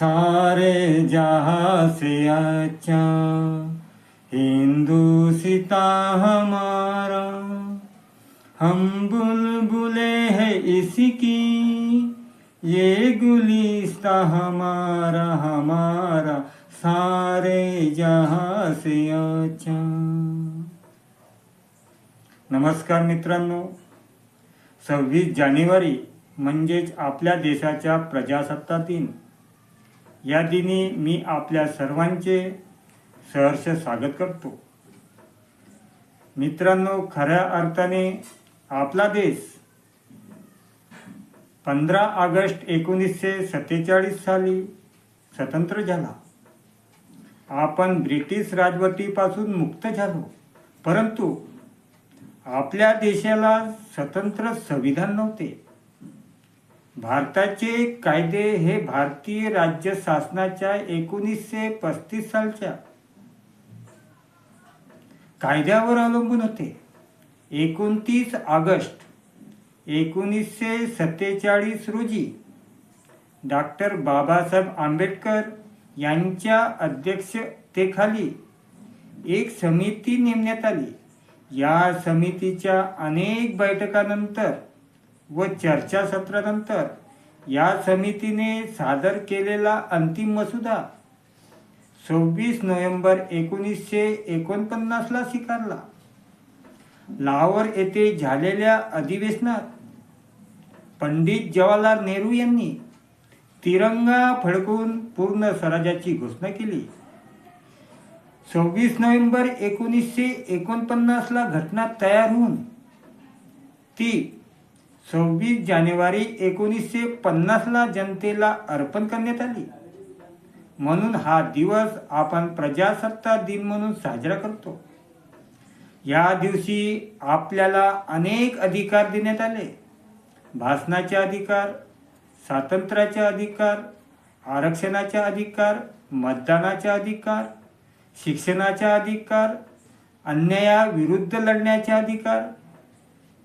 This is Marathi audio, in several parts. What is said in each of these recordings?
सारे जहाँ से अच्छा हिंदुस्ता हमारा। हम बुलबुले है इसकी ये गुलिस्ता हमारा हमारा सारे जहाँ से अच्छा। नमस्कार मित्रांनो सव्वीस जानेवारी म्हणजेच आपल्या देशाच्या प्रजासत्ता दिन. या दिनी मी आपल्या सर्वांचे सहर्ष स्वागत करतो. मित्रांनो खऱ्या अर्थाने आपला देश पंधरा ऑगस्ट एकोणीसशे सत्तेचाळीस साली स्वतंत्र झाला. आपण ब्रिटिश राजवटीपासून मुक्त झालो. परंतु आपल्या देशाला स्वतंत्र संविधान नव्हते. भारताचे कायदे हे भारतीय राज्य शासनाच्या एकोणीसशे पस्तीस सालच्या कायद्यावर अवलंबून होते. एकोणतीस ऑगस्ट एकोणीसशे सत्तेचाळीस रोजी डॉक्टर बाबासाहेब आंबेडकर यांच्या अध्यक्षतेखाली एक समिती नेमण्यात आली. या समितीच्या अनेक बैठकानंतर व चर्चासत्रानंतर या समितीने सादर केलेला अंतिम मसुदा सव्वीस नोव्हेंबर एकोणीसशे एकोणपन्नासला स्वीकारला. लाहोर येथे झालेल्या अधिवेशनात पंडित जवाहरलाल नेहरू यांनी तिरंगा फडकून पूर्ण स्वराज्याची घोषणा केली. सव्वीस नोव्हेंबर एकोणीसशे एकोणपन्नासला घटना तयार होऊन ती सव्वीस जानेवारी एकोणीसशे पन्नासला जनतेला अर्पण करण्यात आली. म्हणून हा दिवस आपण प्रजासत्ताक दिन म्हणून साजरा करतो. या दिवशी आपल्याला अनेक अधिकार देण्यात आले. भाषणाचे अधिकार स्वातंत्र्याचे अधिकार आरक्षणाचे अधिकार मतदानाचे अधिकार शिक्षणाचा अधिकार अन्यायाविरुद्ध लढण्याचे अधिकार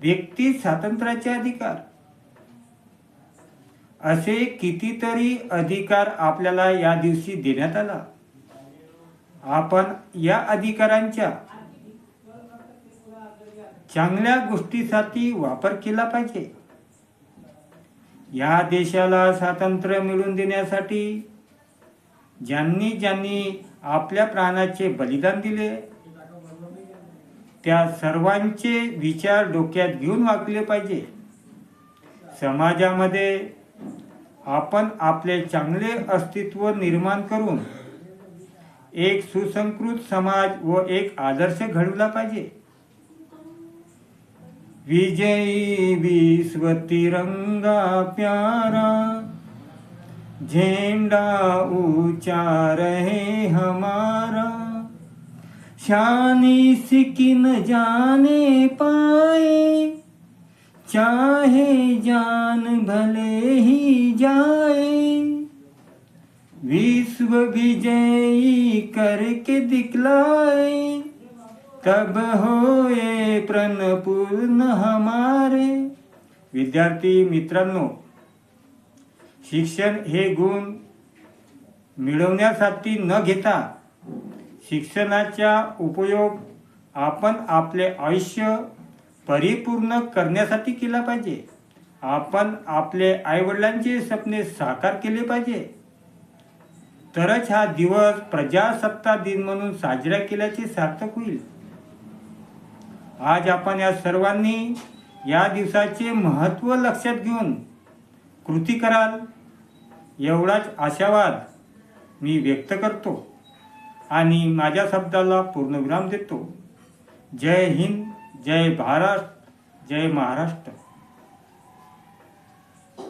व्यक्ती स्वातंत्र्याचे अधिकार. असे कितीतरी अधिकार आपल्याला या दिवशी देण्यात आला. आपण या अधिकारांच्या चांगल्या गोष्टीसाठी वापर केला पाहिजे. या देशाला स्वातंत्र्य मिळवून देण्यासाठी ज्यांनी ज्यांनी आपल्या प्राणाचे बलिदान दिले त्या सर्वांचे विचार डोक्यात घेऊन वागले पाहिजे. समाजामध्ये आपण आपले चांगले अस्तित्व निर्माण करून एक सुसंस्कृत समाज व एक आदर्श घडवला पाहिजे. विजयी विश्व तिरंगा प्यारा झेंडा ऊंचा रहे हमारा. शानी सिकिन जाने पाए, चाहे जान भले ही जाए। विश्व विजयी करके दिखलाए तब होए प्रण पूर्ण हमारे। विद्यार्थी मित्रांनो, शिक्षण हे गुण मिळवण्यासाठी न घेता शिक्षणाचा उपयोग आपण आपले आयुष्य परिपूर्ण करण्यासाठी केला पाहिजे. आपण आपले आईवडिलांचे स्वप्ने साकार केले पाहिजे. तरच हा दिवस प्रजासत्ताक दिन म्हणून साजरा केल्याचे सार्थक होईल. आज आपण या सर्वांनी या दिवसाचे महत्त्व लक्षात घेऊन कृती कराल एवढाच आशावाद मी व्यक्त करतो. आणि माझ्या शब्दाला पूर्णविराम देतो. जय हिंद जय भारत जय महाराष्ट्र.